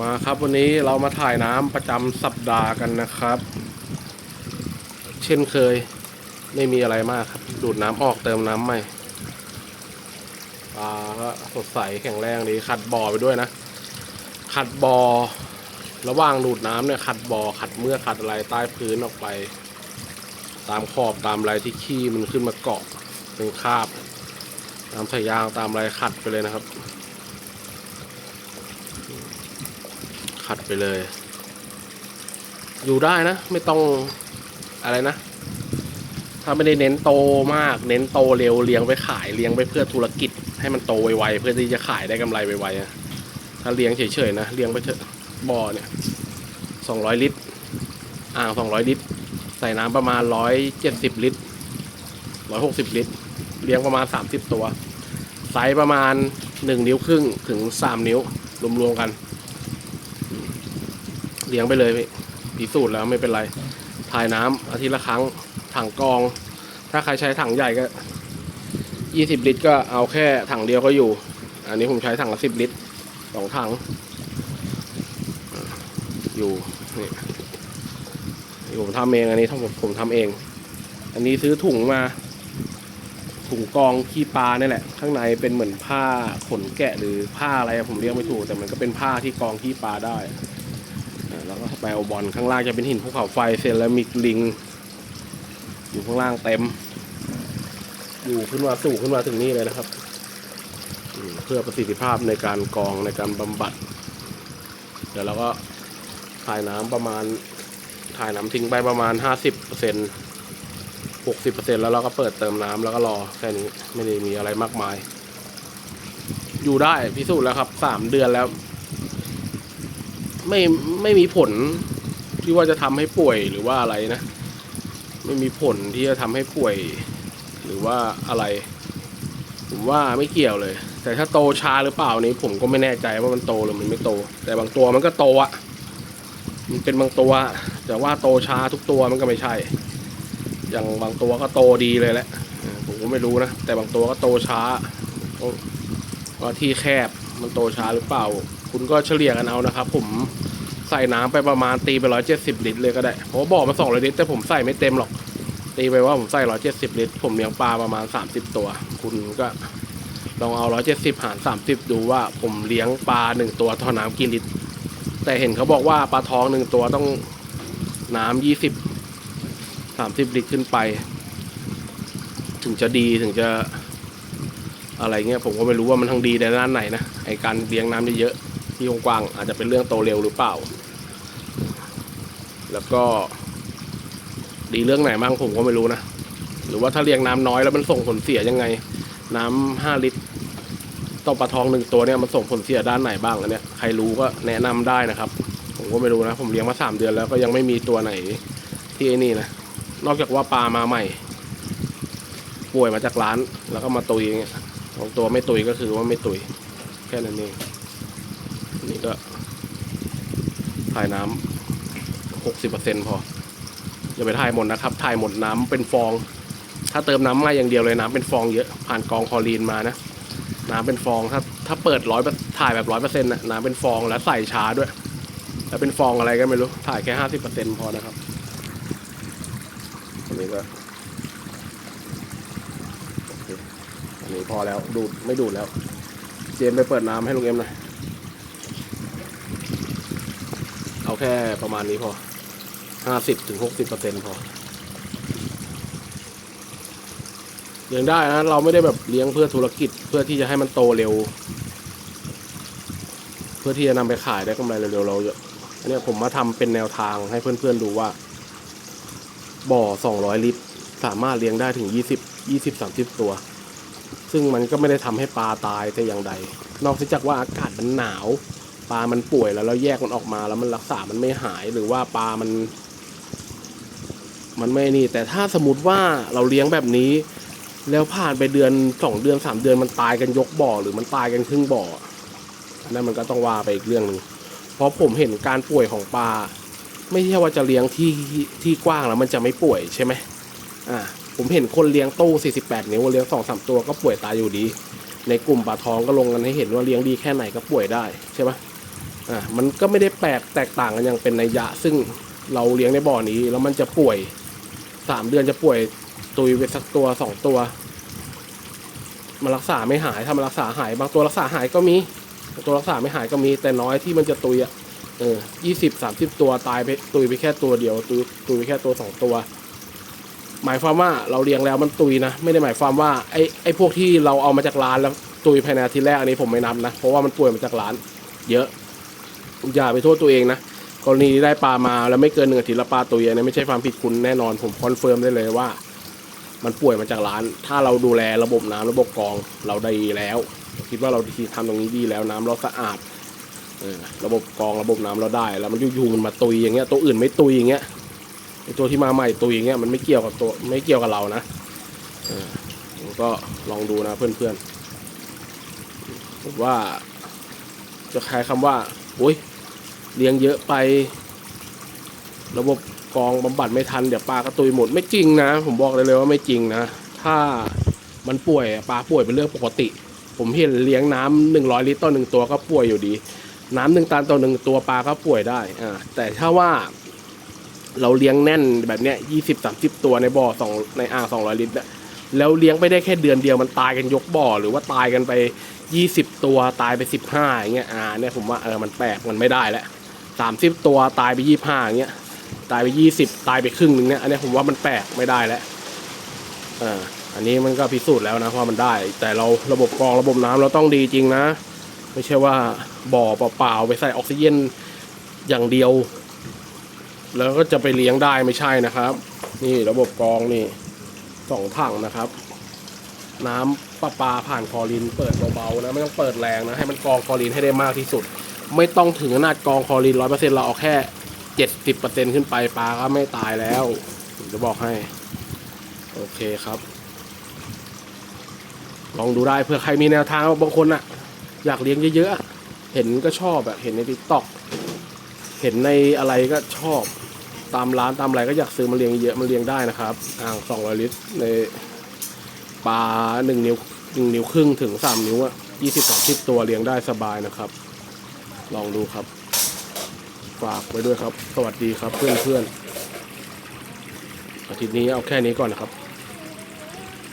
มาครับวันนี้เรามาถ่ายน้ำประจำสัปดาห์กันนะครับ เช่นเคยไม่มีอะไรมากครับ ดูดน้ำออกเติมน้ำใหม่ปลาก็สดใสแข็งแรงดีขัดบ่อไปด้วยนะ ขัดบ่อระหว่างดูดน้ำเนี่ยขัดบ่อขัดเมื่อขัดอะไรใต้พื้นออกไป ตามขอบตามอะไรที่ขี้มันขึ้นมาเกาะเป็นคราบตามสายยางตามอะไรขัดไปเลยนะครับ ขัดไปเลย อยู่ได้นะ ไม่ต้องอะไรนะ ถ้าไม่ได้เน้นโตมาก เน้นโตเร็วเลี้ยงไปขายเลี้ยงไปเพื่อธุรกิจ ให้มันโตไวๆเพื่อที่จะขายได้กำไรไวๆอะถ้าเลี้ยงเฉยๆนะเลี้ยงไปเถอะบ่อเนี่ยสองร้อยลิตร อ่างสองร้อยลิตร ใส่น้ำประมาณร้อยเจ็ดสิบลิตรร้อยหกสิบลิตร เลี้ยงประมาณสามสิบตัวไซส์ประมาณหนึ่งนิ้วครึ่งถึงสามนิ้วรวมๆกัน เลี้ยงไปเลยพิสูจน์แล้วไม่เป็นไรถ่ายน้ำอาทิตย์ละครั้งถังกอง ถ้าใครใช้ถังใหญ่ก็ยี่สิบลิตรก็เอาแค่ถังเดียวก็อยู่ อันนี้ผมใช้ถังละสิบลิตรสองถัง อยู่นี่นี่ผมทำเองอันนี้ทั้งหมดผมทำเอง อันนี้ซื้อถุงมา ถุงกองขี้ปลาเนี่ยแหละ ข้างในเป็นเหมือนผ้าขนแกะหรือผ้าอะไรผมเรียกไม่ถูกแต่มันก็เป็นผ้าที่กองขี้ปลาได้ แล้วก็แปลบอลข้างล่างจะเป็นหินภูเขาไฟเซรามิกลิง อยู่ข้างล่างเต็ม อยู่ขึ้นมาสู่ขึ้นมาถึงนี่เลยนะครับ เพื่อประสิทธิภาพในการกรองในการบำบัด เดี๋ยวเราก็ถ่ายน้ำประมาณถ่ายน้ำทิ้งไปประมาณห้าสิบเปอร์เซ็นต์หกสิบเปอร์เซ็นแล้วเราก็เปิดเติมน้ำแล้วก็รอแค่นี้ไม่ได้มีอะไรมากมาย อยู่ได้พิสูจน์แล้วครับสามเดือนแล้ว ไม่ไม่มีผลที่ว่าจะทำให้ป่วยหรือว่าอะไรนะ ไม่มีผลที่จะทำให้ป่วย หรือว่าอะไร ผมว่าไม่เกี่ยวเลย แต่ถ้าโตช้าหรือเปล่านี้ผมก็ไม่แน่ใจว่ามันโตหรือมันไม่โต แต่บางตัวมันก็โตอะมันเป็นบางตัว แต่ว่าโตช้าทุกตัวมันก็ไม่ใช่ อย่างบางตัวก็โตดีเลยแหละผมก็ไม่รู้นะแต่บางตัวก็โตช้าว่าที่แคบมันโตช้าหรือเปล่า คุณก็เฉลี่ยกันเอานะครับ ผมใส่น้ำไปประมาณตีไปร้อยเจ็ดสิบลิตรเลยก็ได้เพราะว่าบอกมาสองร้อยลิตรแต่ผมใส่ไม่เต็มหรอก ตีไปว่าผมใส่ร้อยเจ็ดสิบลิตร ผมเลี้ยงปลาประมาณสามสิบตัว คุณก็ลองเอาร้อยเจ็ดสิบหารสามสิบดูว่าผมเลี้ยงปลาหนึ่งตัวต่อน้ำกี่ลิตร แต่เห็นเขาบอกว่าปลาท้องหนึ่งตัวต้องน้ำยี่สิบสามสิบลิตรขึ้นไป ถึงจะดีถึงจะอะไรเงี้ยผมก็ไม่รู้ว่ามันทางดีในด้านไหนนะไอการเลี้ยงน้ำเยอะๆ ที่กว้างอาจจะเป็นเรื่องโตเร็วหรือเปล่า แล้วก็ ดีเรื่องไหนบ้างผมก็ไม่รู้นะ หรือว่าถ้าเลี้ยงน้ำน้อยแล้วมันส่งผลเสียยังไง น้ำห้าลิตรต่อปลาทองหนึ่งตัวเนี่ยมันส่งผลเสียด้านไหนบ้างอันเนี้ยใครรู้ก็แนะนำได้นะครับ ผมก็ไม่รู้นะ ผมเลี้ยงมาสามเดือนแล้วก็ยังไม่มีตัวไหนที่ไอ้นี่นะนอกจากว่าปลามาใหม่ ป่วยมาจากร้าน แล้วก็มาตุยอย่างเงี้ยของตัวไม่ตุยก็คือว่าไม่ตุย แค่นั้นเอง นี่ก็ถ่ายน้ำหกสิบเปอร์เซ็นพอ อย่าไปถ่ายหมดนะครับ ถ่ายหมดน้ำเป็นฟอง ถ้าเติมน้ำม่อย่างเดียวเลยน้ำเป็นฟองเยอะ ผ่านกองคอรีนมานะ น้ำเป็นฟอง ถ้าถ้าเปิดร้อยถ่ายแบบร้อยเปอร์เซ็นต์นะน้ำเป็นฟองแล้วใส่ช้าด้วย แล้วเป็นฟองอะไรก็ไม่รู้ ถ่ายแค่ห้าสิบเปอร์เซ็นพอนะครับอันนี้ก็อันนี้พอแล้ว ดูดไม่ดูดแล้ว เจมไปเปิดน้ำให้ลุงเอ็มหน่อย เอาแค่ประมาณนี้พอห้าสิบถึงหกสิบเปอร์เซ็นพอเลี้ยงได้นะ เราไม่ได้แบบเลี้ยงเพื่อธุรกิจเพื่อที่จะให้มันโตเร็ว เพื่อที่จะนำไปขายได้กำไรเร็วๆเราเยอะอันนี้ผมมาทำเป็นแนวทางให้เพื่อนๆดูว่า บ่อ200ลิตร สามารถเลี้ยงได้ถึง20 20 30ตัว ซึ่งมันก็ไม่ได้ทำให้ปลาตายแต่อย่างใด นอกจากว่าอากาศมันหนาว ปลามันป่วยแล้วเราแยกมันออกมาแล้วมันรักษามันไม่หายหรือว่าปลามัน มันไม่นี่ แต่ถ้าสมมติว่าเราเลี้ยงแบบนี้ แล้วผ่านไปเดือนสองเดือนสามเดือนมันตายกันยกบ่อ หรือมันตายกันครึ่งบ่ออันนั่นมันก็ต้องว่าไปอีกเรื่องหนึ่งเพราะผมเห็นการป่วยของปลาไม่ใช่ว่าจะเลี้ยงที่ที่กว้างแล้วมันจะไม่ป่วยใช่ไหมอ่าผมเห็นคนเลี้ยงตู้ 48 นิ้วเลี้ยงสองสามตัวก็ป่วยตายอยู่ดี ในกลุ่มปลาทองก็ลงกันให้เห็นว่าเลี้ยงดีแค่ไหนก็ป่วยได้ใช่ไหม อะมันก็ไม่ได้แปลกแตกต่างกันอย่างเป็นนัยยะ ซึ่งเราเลี้ยงในบ่อนี้ แล้วมันจะป่วยสามเดือนจะป่วยตุยไปสักตัวสองตัวมันรักษาไม่หายถ้ามันรักษาหาย บางตัวรักษาหายก็มีบางตัวรักษาไม่หายก็มี แต่น้อยที่มันจะตุยอะเออยี่สิบสามสิบตัวตายไปตุยไปแค่ตัวเดียว ตุยตุยไปแค่ตัวสองตัว หมายความว่าเราเลี้ยงแล้วมันตุยนะ ไม่ได้หมายความว่าไอ้ไอ้พวกที่เราเอามาจากร้านแล้วตุยภายในอาทิตย์แรกอันนี้ผมไม่นับนะ เพราะว่ามันป่วยมาจากร้าน เยอะ อย่าไปโทษตัวเองนะกรณีได้ปลามาแล้วไม่เกินหนึ่งอาทิตย์ละปลาตุยอันนี้ไม่ใช่ความผิดคุณแน่นอนผมคอนเฟิร์มได้เลยว่า มันป่วยมาจากร้าน ถ้าเราดูแลระบบน้ำระบบกรองเราไดีแล้วคิดว่าเราทำตรงนี้ดีแล้วน้ำเราสะอาดระบบกรองระบบน้ำเราได้ แล้วมันอยู่ๆมันมาตุยอย่างเงี้ยตัวอื่นไม่ตุยอย่างเงี้ยไอตัวที่มาใหม่ตุยอย่างเงี้ยมันไม่เกี่ยวกับตัวไม่เกี่ยวกับเรานะเออก็ลองดูนะเพื่อนๆผมว่า จะคล้ายคำว่าโอ้ย เลี้ยงเยอะไป ระบบกองบำบัดไม่ทันเดี๋ยวปลากระตุยหมดไม่จริงนะ ผมบอกเลยเลยว่าไม่จริงนะ ถ้ามันป่วยปลาป่วยเป็นเรื่องปกติ ผมเห็นเลี้ยงน้ำหนึ่งร้อยลิตรต่อหนึ่งตัวก็ป่วยอยู่ดี น้ำหนึ่งตันต่อหนึ่งตัวปลาก็ป่วยได้อ่าแต่ถ้าว่าเราเลี้ยงแน่นแบบเนี้ยยี่สิบสามสิบตัวในบ่อสองในอ่างสองร้อยลิตรเนี่ยแล้วเลี้ยงไปได้แค่เดือนเดียวมันตายกันยกบ่อ หรือว่าตายกันไปยี่สิบตัวตายไปสิบห้าอย่างเงี้ยอ่าเนี่ยผมว่าเออมันแปลกมันไม่ได้แล้ว สามสิบตัวตายไปยี่ห้าอย่างเงี้ย ตายไปยี่สิบตายไปครึ่งหนึ่งเนี่ย อันนี้ผมว่ามันแปลกไม่ได้แล้วอ่าอันนี้มันก็พิสูจน์แล้วนะว่ามันได้ แต่เราระบบกรองระบบน้ำเราต้องดีจริงนะ ไม่ใช่ว่าบ่อเปล่าๆไปใส่ออกซิเจนอย่างเดียว แล้วก็จะไปเลี้ยงได้ไม่ใช่นะครับ นี่ระบบกรองนี่สองถังนะครับ น้ำประปาผ่านคอรีนเปิดเบาๆนะไม่ต้องเปิดแรงนะให้มันกรองคอรีนให้ได้มากที่สุด ไม่ต้องถึงขนาดกรองคอรีนร้อยเปอร์เซ็นต์เราเอาแค่เจ็ดสิบเปอร์เซ็นต์ขึ้นไปปลาก็ไม่ตายแล้วผมจะบอกให้ โอเคครับ ลองดูได้เผื่อใครมีแนวทางบางคนอะอยากเลี้ยงเยอะๆ เห็นก็ชอบอะเห็นในทิกตอกเห็นในอะไรก็ชอบตามร้านตามอะไรก็อยากซื้อมาเลี้ยงเยอะมาเลี้ยงได้นะครับอ่างสองร้อยลิตรในปลาหนึ่งนิ้วหนึ่งนิ้วครึ่งถึงสามนิ้วอะยี่สิบสามสิบตัวเลี้ยงได้สบายนะครับ ลองดูครับ ฝากไว้ด้วยครับ สวัสดีครับเพื่อนเพื่อนๆอาทิตย์นี้เอาแค่นี้ก่อนนะครับ